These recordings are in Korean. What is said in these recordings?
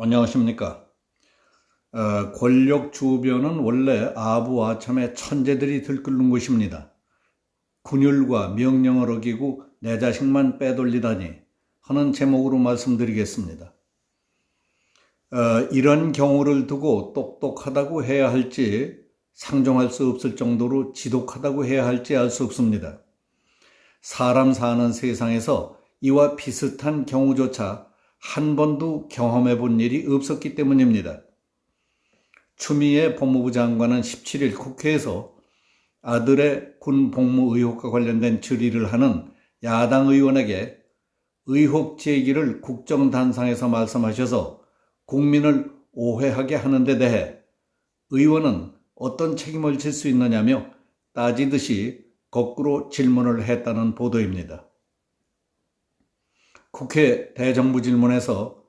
안녕하십니까. 어, 권력 주변은 원래 아부아참의 천재들이 들끓는 곳입니다. 군율과 명령을 어기고 내 자식만 빼돌리다니 하는 제목으로 말씀드리겠습니다. 어, 이런 경우를 두고 똑똑하다고 해야 할지 상종할 수 없을 정도로 지독하다고 해야 할지 알 수 없습니다. 사람 사는 세상에서 이와 비슷한 경우조차 한 번도 경험해 본 일이 없었기 때문입니다. 추미애 법무부 장관은 17일 국회에서 아들의 군 복무 의혹과 관련된 질의를 하는 야당 의원에게 의혹 제기를 국정단상에서 말씀하셔서 국민을 오해하게 하는 데 대해 의원은 어떤 책임을 질 수 있느냐며 따지듯이 거꾸로 질문을 했다는 보도입니다. 국회 대정부 질문에서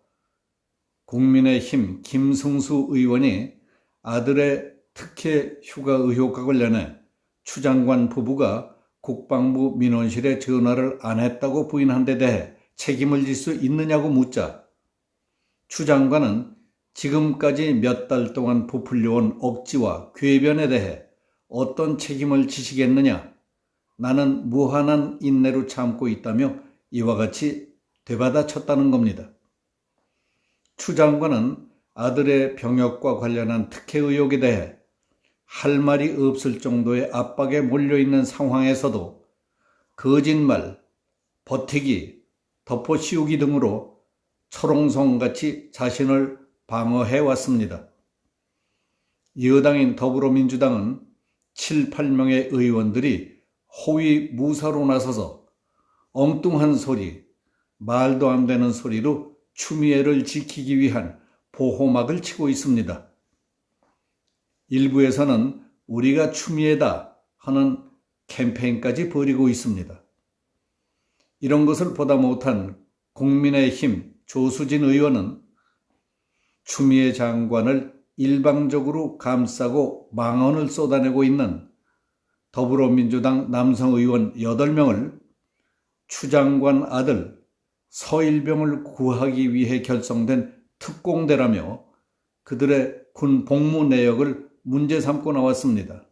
국민의힘 김승수 의원이 아들의 특혜 휴가 의혹과 관련해 추 장관 부부가 국방부 민원실에 전화를 안 했다고 부인한 데 대해 책임을 질 수 있느냐고 묻자 추 장관은 지금까지 몇 달 동안 부풀려온 억지와 궤변에 대해 어떤 책임을 지시겠느냐? 나는 무한한 인내로 참고 있다며 이와 같이 되받아 쳤다는 겁니다. 추 장관은 아들의 병역과 관련한 특혜 의혹에 대해 할 말이 없을 정도의 압박에 몰려있는 상황에서도 거짓말, 버티기, 덮어씌우기 등으로 철옹성같이 자신을 방어해 왔습니다. 여당인 더불어민주당은 7, 8명의 의원들이 호위 무사로 나서서 엉뚱한 소리, 말도 안 되는 소리로 추미애를 지키기 위한 보호막을 치고 있습니다. 일부에서는 우리가 추미애다 하는 캠페인까지 벌이고 있습니다. 이런 것을 보다 못한 국민의힘 조수진 의원은 추미애 장관을 일방적으로 감싸고 망언을 쏟아내고 있는 더불어민주당 남성 의원 8명을 추 장관 아들 서일병을 구하기 위해 결성된 특공대라며 그들의 군 복무 내역을 문제 삼고 나왔습니다.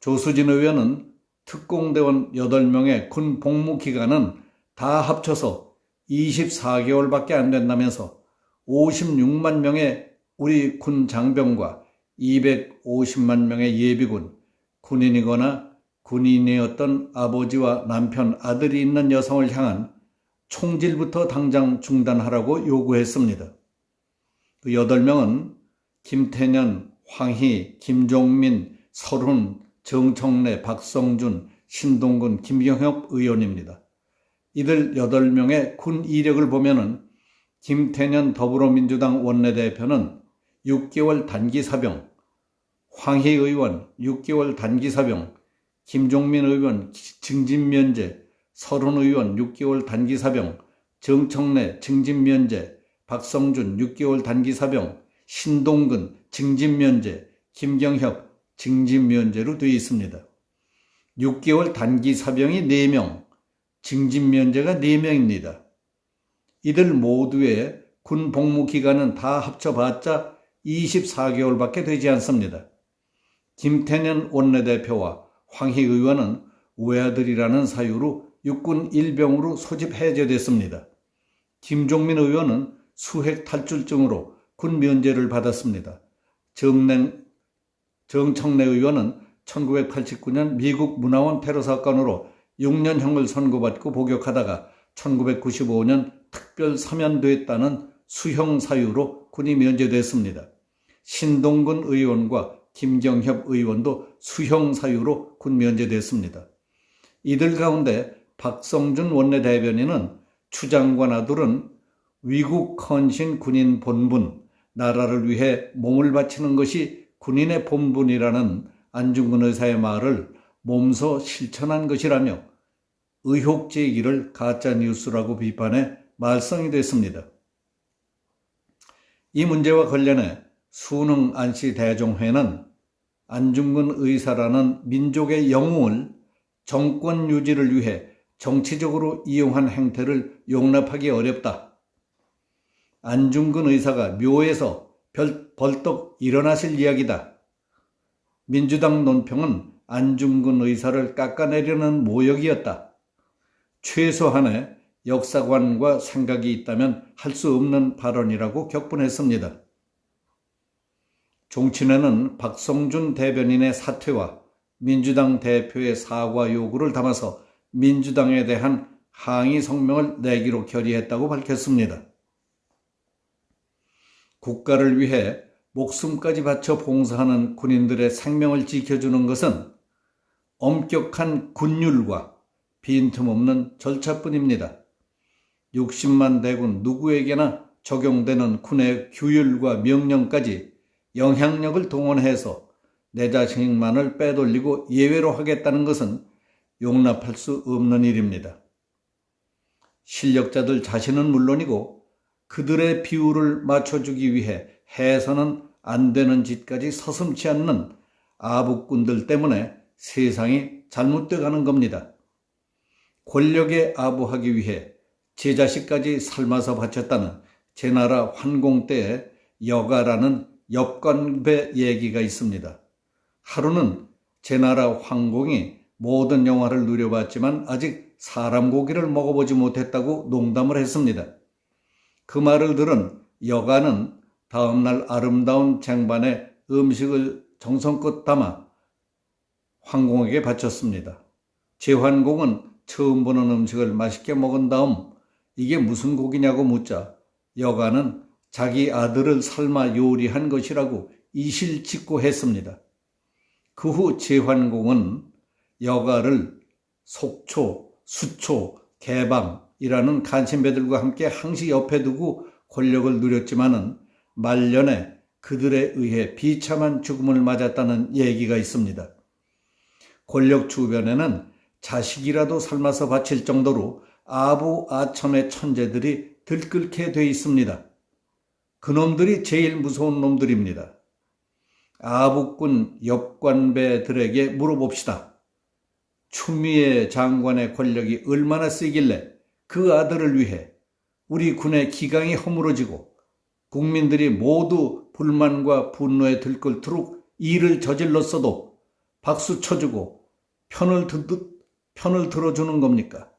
조수진 의원은 특공대원 8명의 군 복무 기간은 다 합쳐서 24개월밖에 안 된다면서 56만 명의 우리 군 장병과 250만 명의 예비군, 군인이거나 군인이었던 아버지와 남편, 아들이 있는 여성을 향한 총질부터 당장 중단하라고 요구했습니다. 그 8명은 김태년, 황희, 김종민, 설훈, 정청래, 박성준, 신동근, 김경협 의원입니다. 이들 8명의 군 이력을 보면은 김태년 더불어민주당 원내대표는 6개월 단기 사병, 황희 의원 6개월 단기 사병, 김종민 의원 증진 면제, 서른 의원 6개월 단기 사병, 정청래 증진 면제, 박성준 6개월 단기 사병, 신동근 증진 면제, 김경협 증진 면제로 되어 있습니다. 6개월 단기 사병이 4명, 증진 면제가 4명입니다. 이들 모두의 군 복무 기간은 다 합쳐봤자 24개월밖에 되지 않습니다. 김태년 원내대표와 황희 의원은 외아들이라는 사유로 육군 일병으로 소집 해제됐습니다. 김종민 의원은 수핵 탈출증으로 군 면제를 받았습니다. 정냉, 정청래 의원은 1989년 미국 문화원 테러 사건으로 6년형을 선고받고 복역하다가 1995년 특별 사면됐다는 수형 사유로 군이 면제됐습니다. 신동근 의원과 김경협 의원도 수형 사유로 군 면제됐습니다. 이들 가운데 박성준 원내대변인은 추 장관 아들은 위국 헌신 군인 본분, 나라를 위해 몸을 바치는 것이 군인의 본분이라는 안중근 의사의 말을 몸소 실천한 것이라며 의혹 제기를 가짜 뉴스라고 비판해 말썽이 됐습니다. 이 문제와 관련해 수능 안시 대종회는 안중근 의사라는 민족의 영웅을 정권 유지를 위해 정치적으로 이용한 행태를 용납하기 어렵다. 안중근 의사가 묘에서 별- 벌떡 일어나실 이야기다. 민주당 논평은 안중근 의사를 깎아내려는 모욕이었다. 최소한의 역사관과 생각이 있다면 할 수 없는 발언이라고 격분했습니다. 종친회는 박성준 대변인의 사퇴와 민주당 대표의 사과 요구를 담아서 민주당에 대한 항의 성명을 내기로 결의했다고 밝혔습니다. 국가를 위해 목숨까지 바쳐 봉사하는 군인들의 생명을 지켜주는 것은 엄격한 군율과 빈틈없는 절차뿐입니다. 60만 대군 누구에게나 적용되는 군의 규율과 명령까지 영향력을 동원해서 내 자식만을 빼돌리고 예외로 하겠다는 것은 용납할 수 없는 일입니다. 실력자들 자신은 물론이고 그들의 비율을 맞춰주기 위해 해서는 안 되는 짓까지 서슴치 않는 아부꾼들 때문에 세상이 잘못돼 가는 겁니다. 권력에 아부하기 위해 제 자식까지 삶아서 바쳤다는 제 나라 환공 때의 여가라는 엽관배 얘기가 있습니다. 하루는 제 나라 황공이 모든 영화를 누려봤지만 아직 사람 고기를 먹어보지 못했다고 농담을 했습니다. 그 말을 들은 여가는 다음날 아름다운 쟁반에 음식을 정성껏 담아 황공에게 바쳤습니다. 제환공은 처음 보는 음식을 맛있게 먹은 다음 이게 무슨 고기냐고 묻자 여가는 자기 아들을 삶아 요리한 것이라고 이실직고 했습니다. 그후 제환공은 여가를 속초, 수초, 개방이라는 간신배들과 함께 항시 옆에 두고 권력을 누렸지만은 말년에 그들에 의해 비참한 죽음을 맞았다는 얘기가 있습니다. 권력 주변에는 자식이라도 삶아서 바칠 정도로 아부 아첨의 천재들이 들끓게 돼 있습니다. 그놈들이 제일 무서운 놈들입니다. 아부꾼 옆관배들에게 물어봅시다. 추미애 장관의 권력이 얼마나 세길래 그 아들을 위해 우리 군의 기강이 허물어지고 국민들이 모두 불만과 분노에 들끓도록 일을 저질렀어도 박수 쳐주고 편을 듣 편을 들어주는 겁니까?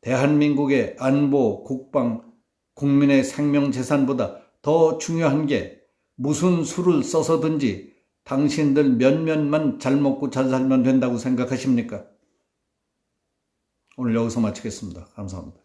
대한민국의 안보, 국방, 국민의 생명 재산보다 더 중요한 게 무슨 수를 써서든지 당신들 몇몇만 잘 먹고 잘 살면 된다고 생각하십니까? 오늘 여기서 마치겠습니다. 감사합니다.